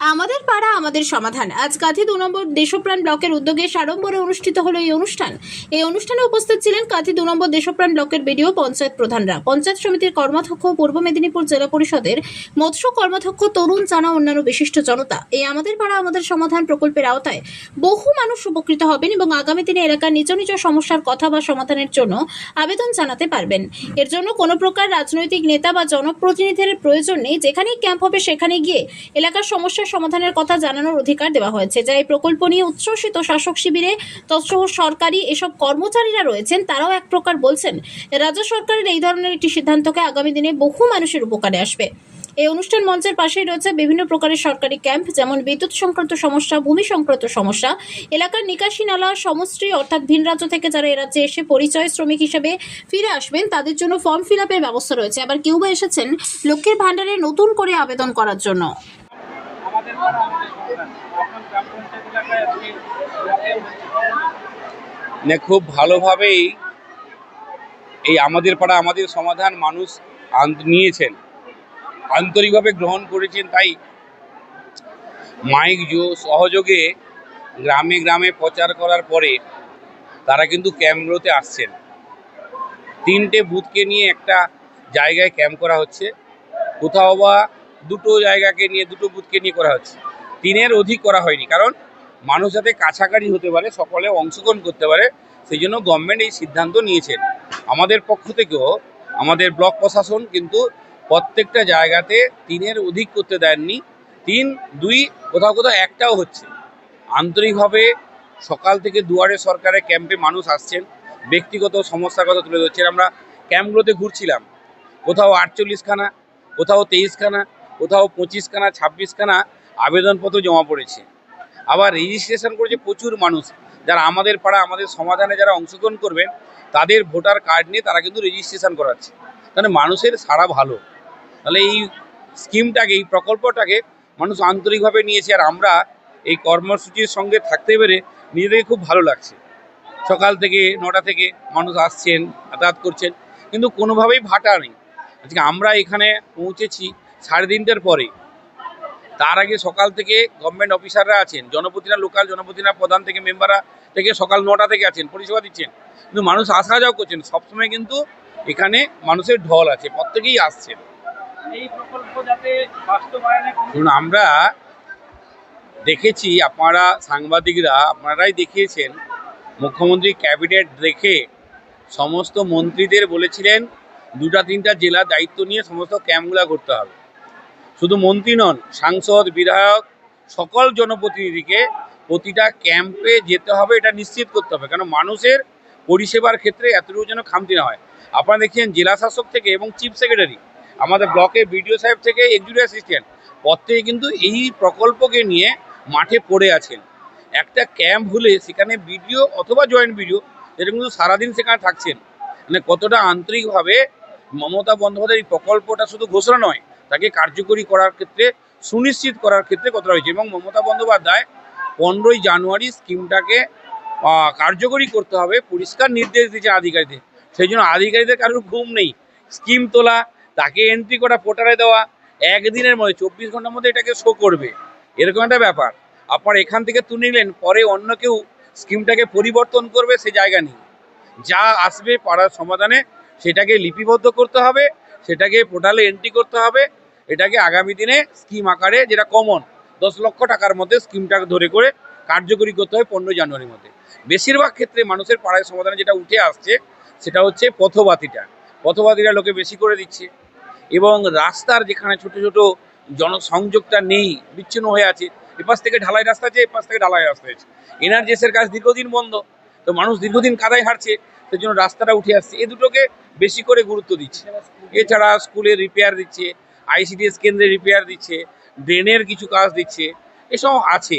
আমাদের পাড়া, আমাদের সমাধান। আজ কাঁথি দু নম্বর দেশপ্রাণ ব্লকের উদ্যোগে সাড়ম্বরে অনুষ্ঠিত হলো এই অনুষ্ঠান। এই অনুষ্ঠানে উপস্থিত ছিলেন কাঁথি দু নম্বর দেশপ্রাণ ব্লকের বিডিও পঞ্চায়েত প্রধানরা পঞ্চায়েত সমিতির কর্মাধ্যক্ষ পূর্ব মেদিনীপুর জেলা পরিষদের মৎস্য কর্মাধ্যক্ষ তরুণ জানা অন্যান্য বিশিষ্ট জনতা। এই আমাদের পাড়া, আমাদের সমাধান প্রকল্পের আওতায় বহু মানুষ উপকৃত হবেন এবং আগামী দিনে এলাকার নিজ নিজ সমস্যার কথা বা সমাধানের জন্য আবেদন জানাতে পারবেন। এর জন্য কোনো প্রকার রাজনৈতিক নেতা বা জনপ্রতিনিধির প্রয়োজন নেই। যেখানেই ক্যাম্প হবে, সেখানে গিয়ে এলাকার সমস্যার সমাধানের কথা জানানোর অধিকার দেওয়া হয়েছে। যা এই প্রকল্প নিয়ে উচ্ছ্বসিত শাসক শিবিরে তৎসহ সরকারি এসব কর্মচারীরা রয়েছেন, তারাও এক প্রকার বলছেন, রাজ্য সরকারের এই ধরনের একটি সিদ্ধান্তকে আগামী দিনে বহু মানুষের উপকারে আসবে। এই অনুষ্ঠান মঞ্চের পাশেই রয়েছে বিভিন্ন প্রকারের সরকারি ক্যাম্প, যেমন বিদ্যুৎ সংক্রান্ত সমস্যা, ভূমি সংক্রান্ত সমস্যা, এলাকার নিকাশি নালা, সমষ্টি, অর্থাৎ ভিন রাজ্য থেকে যারা এ রাজ্যে এসে পরিচয় শ্রমিক হিসেবে ফিরে আসবেন, তাদের জন্য ফর্ম ফিল ব্যবস্থা রয়েছে। আবার কেউ বা এসেছেন লক্ষ্মীর ভাণ্ডারে নতুন করে আবেদন করার জন্য। মানে খুব ভালোভাবেই এই আমাদের পাড়া, আমাদের সমাধান মানুষ নিয়েছেন। আন্তরিকভাবে গ্রহণ করেছেন, তাই মাইক জো, সহযোগে গ্রামে গ্রামে প্রচার করার পরে তারা কিন্তু ক্যাম্পগুলোতে আসছেন। তিনটে বুথকে নিয়ে একটা জায়গায় ক্যাম্প করা হচ্ছে। কোথাও বা দুটো জায়গাকে নিয়ে, দুটো বুথকে নিয়ে করা হচ্ছে। তিনের অধিক করা হয়নি, কারণ মানুষ যাতে কাছাকাছি হতে পারে, সকলে অংশগ্রহণ করতে পারে, সেই জন্য গভর্নমেন্ট এই সিদ্ধান্ত নিয়েছেন আমাদের পক্ষ থেকেও, আমাদের ব্লক প্রশাসন কিন্তু প্রত্যেকটা জায়গাতে তিনের অধিক করতে দেননি। তিন, দুই, কোথাও কোথাও একটাও হচ্ছে। আন্তরিকভাবে সকাল থেকে দুয়ারে সরকারের ক্যাম্পে মানুষ আসছেন, ব্যক্তিগত সমস্যার কথা তুলে ধরছেন। আমরা ক্যাম্পগুলোতে ঘুরছিলাম। কোথাও আটচল্লিশখানা, কোথাও তেইশখানা কোথাও পঁচিশখানা, ছাব্বিশখানা আবেদনপত্র জমা পড়েছে। আবার রেজিস্ট্রেশন করেছে প্রচুর মানুষ। যারা আমাদের পাড়া, আমাদের সমাধানে যারা অংশগ্রহণ করবেন তাদের ভোটার কার্ড নিয়ে তারা কিন্তু রেজিস্ট্রেশন করাচ্ছে। তাহলে মানুষের সারা ভালো। তাহলে এই স্কিমটাকে এই প্রকল্পটাকে মানুষ আন্তরিকভাবে নিয়েছে। আর আমরা এই কর্মসূচির সঙ্গে থাকতে পেরে নিজেদেরকে খুব ভালো লাগছে। সকাল থেকে নটা থেকে মানুষ আসছেন, যাতায়াত করছেন। কিন্তু কোনোভাবেই ভাটা নেই। আজকে আমরা এখানে পৌঁছেছি সাড়ে তিনটের পরে। তার আগে সকাল থেকে গভর্নমেন্ট অফিসাররা আছেন জনপ্রতিনা লোকাল জনপ্রতিনা প্রধান থেকে মেম্বাররা থেকে সকাল নটা থেকে আছেন পরিষেবা দিচ্ছেন। কিন্তু মানুষ আসা যাওয়া করছেন সবসময় কিন্তু এখানে মানুষের ঢল আছে প্রত্যেকেই আসছেন। শুনুন আমরা দেখেছি আপনারা সাংবাদিকরা আপনারাই দেখিয়েছেন মুখ্যমন্ত্রী ক্যাবিনেট দেখে সমস্ত মন্ত্রীদের বলেছিলেন দুটা তিনটা জেলা দায়িত্ব নিয়ে সমস্ত ক্যাম্পগুলো করতে হবে। শুধু মন্ত্রী নন, সাংসদ, বিধায়ক, সকল জনপ্রতিনিধিকে প্রতিটা ক্যাম্পে যেতে হবে, এটা নিশ্চিত করতে হবে। কারণ মানুষের পরিষেবার ক্ষেত্রে এতটুকু যেন খামতি না হয়। আপনারা দেখছেন জেলা শাসক থেকে এবং চিফ সেক্রেটারি, আমাদের ব্লকে বিডিও সাহেব থেকে এক্সিকিউটিভ অ্যাসিস্ট্যান্ট প্রত্যেকে কিন্তু এই প্রকল্পকে নিয়ে মাঠে পড়ে আছেন। একটা ক্যাম্প হলে সেখানে বিডিও অথবা জয়েন্ট বিডিও যেটা কিন্তু সারাদিন সেখানে থাকছেন। মানে কতটা আন্তরিকভাবে মমতা বন্দ্যোপাধ্যায়ের এই প্রকল্পটা শুধু ঘোষণা নয় তাকে কার্যকরী করার ক্ষেত্রে, সুনিশ্চিত করার ক্ষেত্রে কতটা হয়েছে? এবং মমতা বন্দ্যোপাধ্যায় পনেরোই জানুয়ারি স্কিমটাকে কার্যকরী করতে হবে, পরিষ্কার নির্দেশ দিয়েছে আধিকারিকদের। সেই জন্য আধিকারিকদের কারোর ঘুম নেই। স্কিম তোলা, তাকে এন্ট্রি করা পোর্টালে দেওয়া, একদিনের মধ্যে, চব্বিশ ঘণ্টার মধ্যে এটাকে শো করবে। এরকম একটা ব্যাপার। আপনার এখান থেকে তুলে নিলেন, পরে অন্য কেউ স্কিমটাকে পরিবর্তন করবে, সে জায়গা নেই। যা আসবে পাড়ার সমাধানে, সেটাকে লিপিবদ্ধ করতে হবে, সেটাকে পোর্টালে এন্ট্রি করতে হবে এটাকে আগামী দিনে স্কিম আকারে যেটা কমন দশ লক্ষ টাকার মধ্যে স্কিমটাকে ধরে করে কার্যকরী করতে হয় পনেরোই জানুয়ারির মধ্যে। বেশিরভাগ ক্ষেত্রে মানুষের পাড়ায় সমাধানে যেটা উঠে আসছে, সেটা হচ্ছে পথবাতিটা। পথবাতিটা লোকে বেশি করে দিচ্ছে। এবং রাস্তার যেখানে ছোট ছোট জনসংযোগটা নেই, বিচ্ছিন্ন হয়ে আছে, এপাশ থেকে ঢালাই রাস্তা আছে, এপাশ থেকে ঢালাই রাস্তা আছে। এনার্জিএসের কাজ দীর্ঘদিন বন্ধ, তো মানুষ দীর্ঘদিন কাদায় হারছে সেই জন্য রাস্তাটা উঠে আসছে। এ দুটোকে বেশি করে গুরুত্ব দিচ্ছে। এছাড়া স্কুলে রিপেয়ার দিচ্ছে আইসিডিএস কেন্দ্রে রিপেয়ার দিচ্ছে ড্রেনের কিছু কাজ দিচ্ছে এসব আছে।